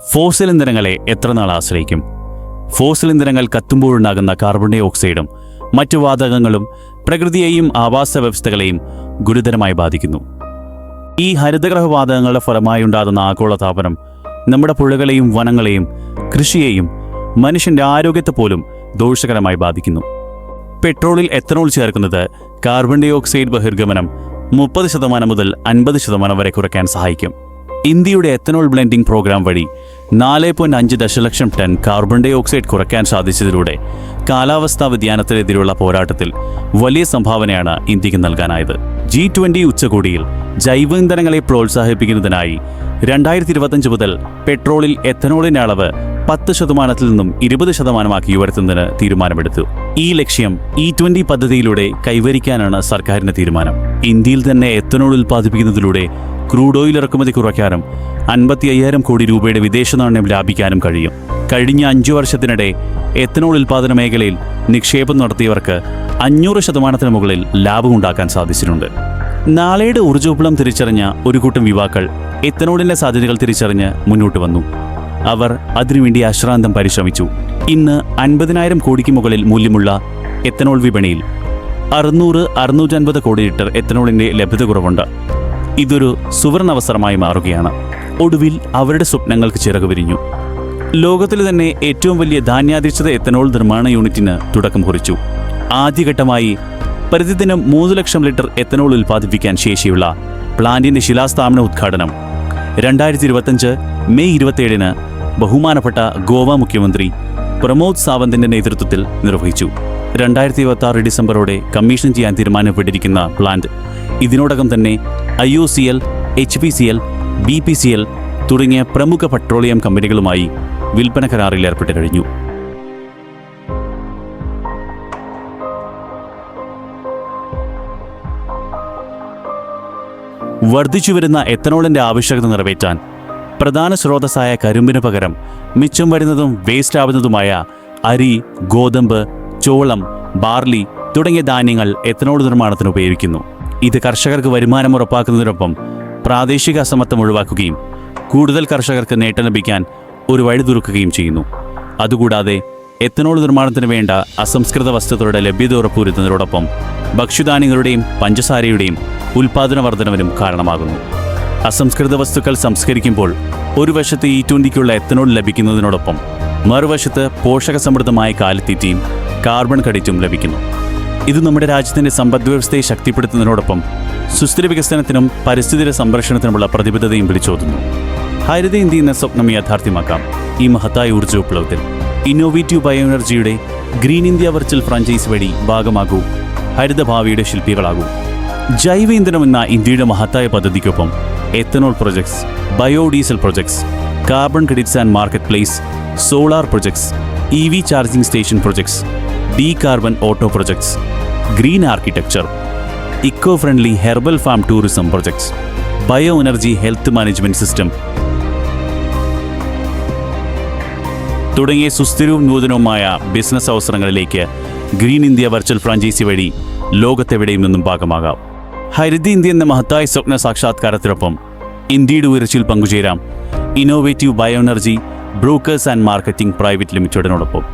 Fossil ഇന്ധനങ്ങളെ എത്ര നാൾ ആശ്രയിക്കും? ഫോസിൽ ഇന്ധനങ്ങൾ കത്തുമ്പോഴുണ്ടാകുന്ന കാർബൺ ഡൈ ഓക്സൈഡും മറ്റു വാതകങ്ങളും പ്രകൃതിയെയും ആവാസ വ്യവസ്ഥകളെയും ഗുരുതരമായി ബാധിക്കുന്നു. ഈ ഹരിതഗ്രഹ വാതകങ്ങളുടെ ഫലമായി ഉണ്ടാകുന്ന ആഗോളതാപനം നമ്മുടെ പുഴകളെയും വനങ്ങളെയും കൃഷിയെയും മനുഷ്യന്റെ ആരോഗ്യത്തെ പോലും ദോഷകരമായി ബാധിക്കുന്നു. പെട്രോളിൽ എത്തനോൾ ചേർക്കുന്നത് കാർബൺ ഡൈ ഓക്സൈഡ് ബഹിർഗമനം മുപ്പത് ശതമാനം മുതൽ അൻപത് ശതമാനം വരെ കുറയ്ക്കാൻ സഹായിക്കും. ഇന്ത്യയുടെ എത്തനോൾ ബ്ലെൻഡിംഗ് പ്രോഗ്രാം വഴി നാല് പോയിന്റ് അഞ്ച് ദശലക്ഷം ടൺ കാർബൺ ഡൈ ഓക്സൈഡ് കുറയ്ക്കാൻ സാധിച്ചതിലൂടെ കാലാവസ്ഥാ വ്യതിയാനത്തിനെതിരെയുള്ള പോരാട്ടത്തിൽ വലിയ സംഭാവനയാണ് ഇന്ത്യയ്ക്ക് നൽകാനായത്. ജി ട്വന്റി ഉച്ചകോടിയിൽ ജൈവ ഇന്ധനങ്ങളെ പ്രോത്സാഹിപ്പിക്കുന്നതിനായി രണ്ടായിരത്തി ഇരുപത്തഞ്ച് മുതൽ പെട്രോളിൽ എത്തനോളിന്റെ അളവ് പത്ത് ശതമാനത്തിൽ നിന്നും ഇരുപത് ശതമാനമാക്കി ഉയർത്തുന്നതിന് തീരുമാനമെടുത്തു. ഈ ലക്ഷ്യം ഇ ട്വന്റി പദ്ധതിയിലൂടെ കൈവരിക്കാനാണ് സർക്കാരിന്റെ തീരുമാനം. ഇന്ത്യയിൽ തന്നെ എത്തനോൾ ഉൽപ്പാദിപ്പിക്കുന്നതിലൂടെ ക്രൂഡ് ഓയിൽ ഇറക്കുമതി കുറയ്ക്കാനും അൻപത്തി അയ്യായിരം കോടി രൂപയുടെ വിദേശ നാണ്യം ലാഭിക്കാനും കഴിയും. കഴിഞ്ഞ അഞ്ചു വർഷത്തിനിടെ എത്തനോൾ ഉൽപ്പാദന മേഖലയിൽ നിക്ഷേപം നടത്തിയവർക്ക് അഞ്ഞൂറ് ശതമാനത്തിന് മുകളിൽ ലാഭമുണ്ടാക്കാൻ സാധിച്ചിട്ടുണ്ട്. നാളെയുടെ ഊർജോപളം തിരിച്ചറിഞ്ഞ ഒരു കൂട്ടം യുവാക്കൾ എത്തനോളിന്റെ സാധ്യതകൾ തിരിച്ചറിഞ്ഞ് മുന്നോട്ട് വന്നു. അവർ അതിനുവേണ്ടി അശ്രാന്തം പരിശ്രമിച്ചു. ഇന്ന് അൻപതിനായിരം കോടിക്ക് മുകളിൽ മൂല്യമുള്ള എത്തനോൾ വിപണിയിൽ അറുന്നൂറ് അറുന്നൂറ്റൻപത് കോടി ലിറ്റർ എത്തനോളിന്റെ ലഭ്യത കുറവുണ്ട്. ഇതൊരു സുവർണ അവസരമായി മാറുകയാണ്. ഒടുവിൽ അവരുടെ സ്വപ്നങ്ങൾക്ക് ചിറക് വിരിഞ്ഞു. ലോകത്തിലെ തന്നെ ഏറ്റവും വലിയ ധാന്യാധിഷ്ഠിത എത്തനോൾ നിർമ്മാണ യൂണിറ്റിന് തുടക്കം കുറിച്ചു. ആദ്യഘട്ടമായി പ്രതിദിനം മൂന്ന് ലക്ഷം ലിറ്റർ എത്തനോൾ ഉൽപ്പാദിപ്പിക്കാൻ ശേഷിയുള്ള പ്ലാന്റിന്റെ ശിലാസ്ഥാപന ഉദ്ഘാടനം. രണ്ടായിരത്തി ഇരുപത്തഞ്ച് മെയ് ഇരുപത്തിയേഴിന് ബഹുമാനപ്പെട്ട ഗോവ മുഖ്യമന്ത്രി പ്രമോദ് സാവന്തിന്റെ നേതൃത്വത്തിൽ നിർവഹിച്ചു. രണ്ടായിരത്തി ഇരുപത്തി ഡിസംബറോടെ കമ്മീഷൻ ചെയ്യാൻ തീരുമാനപ്പെട്ടിരിക്കുന്ന പ്ലാന്റ് ഇതിനോടകം തന്നെ I O C L H P C L B P C L തുടങ്ങിയ പ്രമുഖ പെട്രോളിയം കമ്പനികളുമായി വിൽപ്പന കരാറിൽ ഏർപ്പെട്ടു കഴിഞ്ഞു. വർദ്ധിച്ചുവരുന്ന എത്തനോളിന്റെ ആവശ്യകത നിറവേറ്റാൻ പ്രധാന സ്രോതസ്സായ കരിമ്പിന് പകരം മിച്ചം വരുന്നതും വേസ്റ്റ് ആവുന്നതുമായ അരി ഗോതമ്പ് ചോളം ബാർലി തുടങ്ങിയ ധാന്യങ്ങൾ എത്തനോൾ നിർമ്മാണത്തിന് ഉപയോഗിക്കുന്നു. ഇത് കർഷകർക്ക് വരുമാനം ഉറപ്പാക്കുന്നതിനൊപ്പം പ്രാദേശിക അസമത്വം ഒഴിവാക്കുകയും കൂടുതൽ കർഷകർക്ക് നേട്ടം ലഭിക്കാൻ ഒരു വഴി തുറക്കുകയും ചെയ്യുന്നു. അതുകൂടാതെ എത്തനോൾ നിർമ്മാണത്തിന് വേണ്ട അസംസ്കൃത വസ്തുക്കളുടെ ലഭ്യത ഉറപ്പുവരുത്തുന്നതിനോടൊപ്പം ഭക്ഷ്യധാന്യങ്ങളുടെയും പഞ്ചസാരയുടെയും ഉൽപാദന വർധനവിനും കാരണമാകുന്നു. അസംസ്കൃത വസ്തുക്കൾ സംസ്കരിക്കുമ്പോൾ ഒരു വശത്ത് ഈ ട്വന്റിക്കുള്ള എത്തനോൾ ലഭിക്കുന്നതിനോടൊപ്പം മറുവശത്ത് പോഷകസമൃദ്ധമായ കാലിത്തീറ്റയും കാർബൺ കടിറ്റും ലഭിക്കുന്നു. ഇത് നമ്മുടെ രാജ്യത്തിന്റെ സമ്പദ്വ്യവസ്ഥയെ ശക്തിപ്പെടുത്തുന്നതിനോടൊപ്പം സുസ്ഥിര വികസനത്തിനും പരിസ്ഥിതിയുടെ സംരക്ഷണത്തിനുമുള്ള പ്രതിബദ്ധതയും വിളിച്ചോതുന്നു. ഹരിത ഇന്ത്യ എന്ന സ്വപ്നം യാഥാർത്ഥ്യമാക്കാം ഈ മഹത്തായ ഊർജ വിപ്ലവത്തിൽ. ഇന്നോവേറ്റീവ് ബയോ എനർജിയുടെ ഗ്രീൻ ഇന്ത്യ വെർച്വൽ ഫ്രാഞ്ചൈസ് വഴി ഭാഗമാകൂ ഹരിത ഭാവിയുടെ ശില്പികളാകൂ. ജൈവ ഇന്ധനം എന്ന ഇന്ത്യയുടെ മഹത്തായ പദ്ധതിക്കൊപ്പം ethanol projects biodiesel projects carbon credits and market place solar projects E V charging station projects decarbon auto projects green architecture eco friendly herbal farm tourism projects bio energy health management system തുടങ്ങിയ സുസ്ഥിരവും നൂതനവുമായ business അവസരങ്ങളിലേക്ക് green India virtual franchisee വഴി ലോകത്തെവിടെയും നിന്നും ഭാഗമാകാം. ഹരിത India എന്ന മഹത്തായ സ്വപ്ന സാക്ഷാത്കാരത്തിനൊപ്പം ഇന്ത്യയുടെ ഉയർച്ചയിൽ പങ്കുചേരാം innovative bio energy brokers and marketing private ലിമിറ്റഡിനോടൊപ്പം